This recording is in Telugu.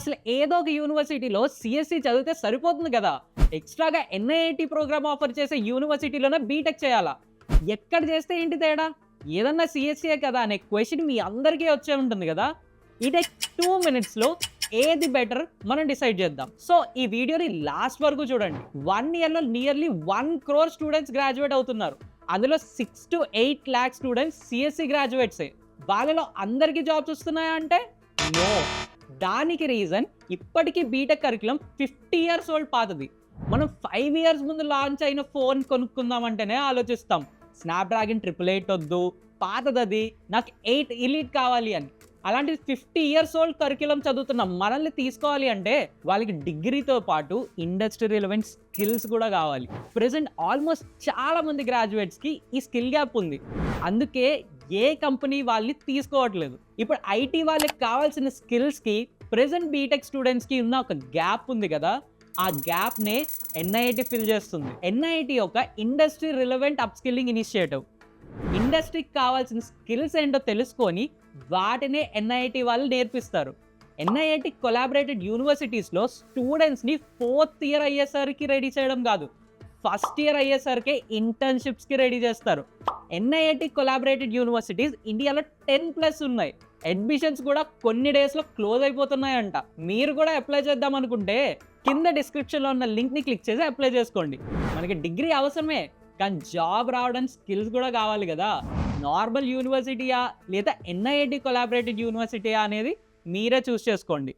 అసలు ఏదో ఒక యూనివర్సిటీలో సిఎస్సి చదివితే సరిపోతుంది కదా. ఎక్స్ట్రాగా ఎన్ఐఐటి ప్రోగ్రామ్ ఆఫర్ చేసే యూనివర్సిటీలోనే బీటెక్ చేయాలా? ఎక్కడ చేస్తే ఏంటి తేడా? ఏదన్నా సిఎస్సీఏ కదా అనే క్వశ్చన్ మీ అందరికీ వచ్చే ఉంటుంది కదా. ఇదే టూ మినిట్స్లో ఏది బెటర్ మనం డిసైడ్ చేద్దాం. సో ఈ వీడియోని లాస్ట్ వరకు చూడండి. వన్ ఇయర్లో nearly one crore students graduate అవుతున్నారు. అందులో six to eight lakh students CSC గ్రాడ్యుయేట్సే వాళ్ళలో అందరికీ జాబ్స్ వస్తున్నాయా అంటే? నో దానికి రీజన్ ఇప్పటికీ BTech curriculum fifty years old పాతది. మనం ఫైవ్ ఇయర్స్ ముందు లాంచ్ అయిన ఫోన్ కొనుక్కుందామంటేనే ఆలోచిస్తాం. స్నాప్డ్రాగన్ ట్రిపుల్ ఎయిట్ వద్దు పాతదది నాకు ఎయిట్ ఇలీట్ కావాలి అని. అలాంటి ఫిఫ్టీ ఇయర్స్ ఓల్డ్ కరికులం చదువుతున్న మనల్ని తీసుకోవాలి అంటే వాళ్ళకి డిగ్రీతో పాటు ఇండస్ట్రీ రిలవెంట్ స్కిల్స్ కూడా కావాలి. ప్రజెంట్ ఆల్మోస్ట్ చాలా మంది గ్రాడ్యుయేట్స్కి ఈ స్కిల్ గ్యాప్ ఉంది. అందుకే ఏ కంపెనీ వాళ్ళని తీసుకోవట్లేదు. ఇప్పుడు ఐటీ వాళ్ళకి కావాల్సిన స్కిల్స్కి ప్రజెంట్ బీటెక్ స్టూడెంట్స్కి ఉన్న ఒక గ్యాప్ ఉంది కదా ఆ గ్యాప్నే ఎన్ఐఐటి ఫిల్ చేస్తుంది. ఎన్ఐఐటి ఒక industry relevant upskilling initiative. ఇండస్ట్రీకి కావాల్సిన స్కిల్స్ ఏంటో తెలుసుకొని వాటినే ఎన్ఐఐటి వాళ్ళు నేర్పిస్తారు. ఎన్ఐఐటి కొలాబరేటెడ్ యూనివర్సిటీస్లో స్టూడెంట్స్ని ఫోర్త్ ఇయర్ అయ్యేసరికి రెడీ చేయడం కాదు. ఫస్ట్ ఇయర్ అయ్యేసరికి ఇంటర్న్షిప్స్కి రెడీ చేస్తారు. ఎన్ఐఐటి కొలాబరేటెడ్ యూనివర్సిటీస్ ఇండియాలో టెన్ ప్లస్ ఉన్నాయి. అడ్మిషన్స్ కూడా కొన్ని డేస్లో క్లోజ్ అయిపోతున్నాయంట. మీరు కూడా అప్లై చేద్దాం అనుకుంటే కింద డిస్క్రిప్షన్లో ఉన్న లింక్ని క్లిక్ చేసి అప్లై చేసుకోండి. మనకి డిగ్రీ అవసరమే కానీ జాబ్ రావడానికి స్కిల్స్ కూడా కావాలి కదా. నార్మల్ యూనివర్సిటీయా లేదా ఎన్ఐఐటి కొలాబరేటెడ్ యూనివర్సిటీయా అనేది మీరే చూస్ చేసుకోండి.